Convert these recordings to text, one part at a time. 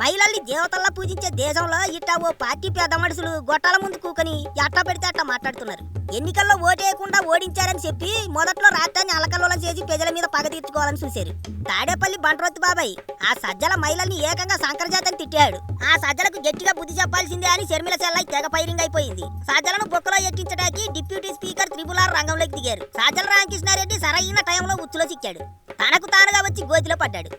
మహిళల్ని దేవతల్లా పూజించే దేశంలో ఇట్టా ఓ పార్టీ పెద్ద మనుషులు గొట్టాల ముందు కూకని ఎట్టా పెడితే అట్టా మాట్లాడుతున్నారు. ఎన్నికల్లో ఓటేయకుండా ఓడించారని చెప్పి మొదట్లో రాష్ట్రాన్ని అలకల్లోలం చేసి ప్రజల మీద పగ తీర్చుకోవాలని చూశారు. తాడేపల్లి బంట్రోత్ బాబాయ్ ఆ సజ్జల మహిళల్ని ఏకంగా సంకరజాతని తిట్టాడు. ఆ సజ్జలకు గట్టిగా బుద్ధి చెప్పాల్సిందే అని షర్మిల సెల్లై తెగ ఫైరింగ్ అయిపోయింది. సజ్జలను బొక్కలో ఎట్టించడానికి డిప్యూటీ స్పీకర్ త్రిపులార్ రంగంలోకి దిగారు. సజ్జల రామకృష్ణారెడ్డి సరైన టైంలో ఉచ్చులో చిక్కాడు. తనకు తానుగా వచ్చి గోతిలో పడ్డాడు.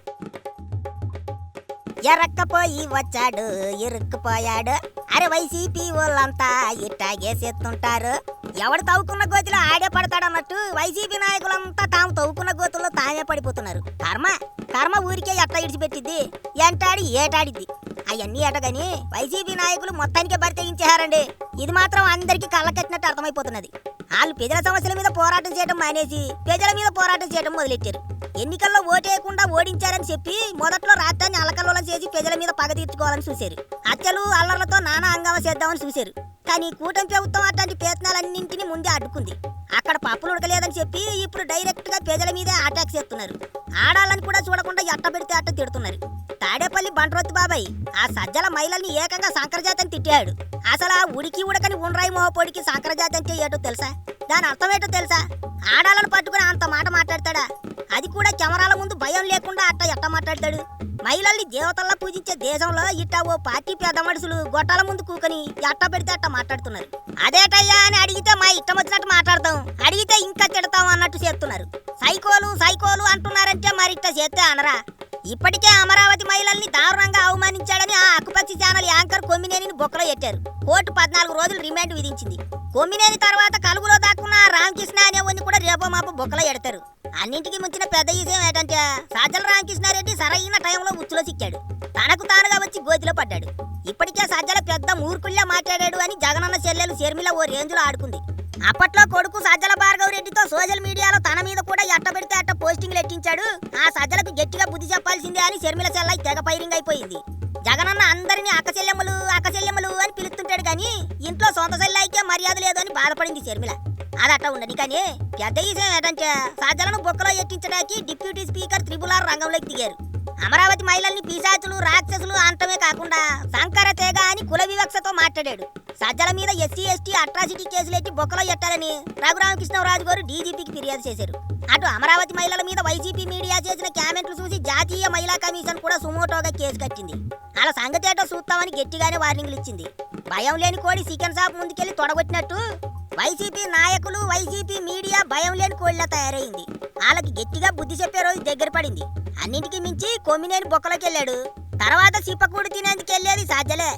ఎరక్కపోయి వచ్చాడు ఇరుక్కుపోయాడు. అరే వైసీపీ వాళ్ళంతా ఇట్టాగే చేస్తుంటారు. ఎవడు తవ్వుకున్న గోతిలో ఆడే పడతాడన్నట్టు వైసీపీ నాయకులంతా తాము తవ్వుకున్న గోతుల్లో తామే పడిపోతున్నారు. కర్మ కర్మ ఊరికే ఎట్ట ఇడిచిపెట్టిద్ది? ఎంటాడి ఏటాడిద్ది? అవన్నీ ఎటగాని వైసీపీ నాయకులు మొత్తానికే బరితెగించారండి ఇది మాత్రం అందరికీ కళ్ళ కట్టినట్టు అర్థమైపోతున్నది. వాళ్ళు ప్రజల సమస్యల మీద పోరాటం చేయడం మానేసి ప్రజల మీద పోరాటం చేయడం మొదలెట్టారు. ఎన్నికల్లో ఓటేయకుండా ఓడించారని చెప్పి మొదట్లో రాష్ట్రాన్ని అలకలోలం చేసి ప్రజల మీద పగ తీర్చుకోవాలని చూశారు. హత్యలు అల్లర్లతో నానా హంగామా చేద్దామని చూశారు. కానీ కూటమి ప్రభుత్వం అట్లాంటి ప్రయత్నాలన్నింటినీ ముందే అడ్డుకుంది. అక్కడ పప్పులు ఉడకలేదని చెప్పి ఇప్పుడు డైరెక్ట్గా ప్రజల మీదే అటాక్ చేస్తున్నారు. ఆడాలని కూడా చూడకుండా ఎట్ట పెడితే అట్ట తిడుతున్నారు. తాడేపల్లి బంట్రోత్ బాబాయ్ ఆ సజ్జల మహిళల్ని ఏకంగా సంకరజాతని తిట్టాడు. అసలు ఆ ఉడికి ఉడకని ఉండ్రాయి మోహపోడికి సంకరజాతి అంటే ఏటో తెలుసా? దాని అర్థం ఏంటో తెలుసా? ఆడాలను పట్టుకుని అంత మాట మాట్లాడతాడా? అది కూడా కెమెరాల ముందు భయం లేకుండా అట్ట ఎట్ట మాట్లాడతాడు? మహిళల్ని దేవతల్లా పూజించే దేశంలో ఇట్టా ఓ పార్టీ పెద్ద మనుషులు గొట్టాల ముందు కూకని ఎట్ట పెడితే అట్ట మాట్లాడుతున్నారు. అదేటయ్యా అని అడిగితే మా ఇష్టం వచ్చినట్టు మాట్లాడతాం. అడిగితే ఇంకా తిడతాం అన్నట్టు చేస్తున్నారు. సైకోలు సైకోలు అంటున్నారంటే మరి ఇట్ట చేస్తే అనరా? ఇప్పటికే అమరావతి మహిళల్ని దారుణంగా అవమానించాడని ఆ అక్కుపక్షి ఛానల్ యాంకర్ కొమ్మినేనిని బొక్కలో ఎట్టారు. కోర్టు పద్నాలుగు రోజులు రిమాండ్ విధించింది. కొమ్మినేని తర్వాత కలుగులో దాక్కున్న రామకృష్ణ అనేవాడిని కూడా రేపో మాపు బొక్కలో ఎడతారు. అన్నింటికి మించిన పెద్ద విషయం ఏంటంటే సాజల రామకృష్ణారెడ్డి సరైన టైంలో ఉచ్చులో చిక్కాడు. తనకు తానుగా వచ్చి గోతిలో పడ్డాడు. ఇప్పటికే సజ్జల పెద్ద మూర్ఖుల్లా మాట్లాడాడు అని జగనన్న చెల్లెలు షర్మిల ఓ రేంజ్లో ఆడుకుంది. అప్పట్లో కొడుకు సజ్జల భార్గవ రెడ్డితో సోషల్ మీడియాలో తన మీద కూడా ఎట్టబెడితే పోస్టింగ్లు ఎట్టించాడు ఆ సజ్జలకు గట్టిగా బుద్ధి చెప్పాల్సిందే అని షర్మిల చెల్లై తెగ ఫైరింగ్ అయిపోయింది. జగనన్న అందరినీ అక్కచెల్లెమ్మలు అక్కచెల్లెమ్మలు అని పిలుస్తుంటాడు కానీ ఇంట్లో సొంత చెల్లైకే మర్యాద లేదు అని బాధపడింది షర్మిల. అదట్ట ఉండని కానీ పెద్ద విషయం ఏంటంటే సజ్జలను బొక్కలో ఎట్టించడానికి డిప్యూటీ స్పీకర్ త్రిపులార్ రంగంలోకి దిగారు. అమరావతి మహిళల్ని పిశాచులు రాక్షసులు అంటమే కాకుండా సంకర కుల వివక్షతో మాట్లాడాడు. సజ్జల మీద ఎస్సీ ఎస్టీ అట్రాసిటీ కేసులు ఎట్టి బొక్కలో ఎట్టాలని రఘురామకృష్ణరాజు గారు డీజీపీకి ఫిర్యాదు చేశారు. అటు అమరావతి మహిళల మీద వైసీపీ మీడియా చేసిన కామెంట్లు చూసి జాతీయ మహిళా కమిషన్ కూడా సుమోటోగా కేసు కట్టింది. అలా సంగతి ఏటో చూస్తామని గట్టిగానే వార్నింగ్లు ఇచ్చింది. భయం లేని కోడి చికెన్ షాప్ ముందుకెళ్ళి తొడగొట్టినట్టు వైసీపీ నాయకులు వైసీపీ మీడియా భయం లేని కోడిలా తయారైంది. వాళ్ళకి గట్టిగా బుద్ధి చెప్పే రోజు దగ్గర పడింది. అన్నింటికి మించి కొమ్మినేని బొక్కలోకి వెళ్ళాడు తర్వాత సిప్పకూడు తినేందుకు వెళ్ళేది సాధ్యలే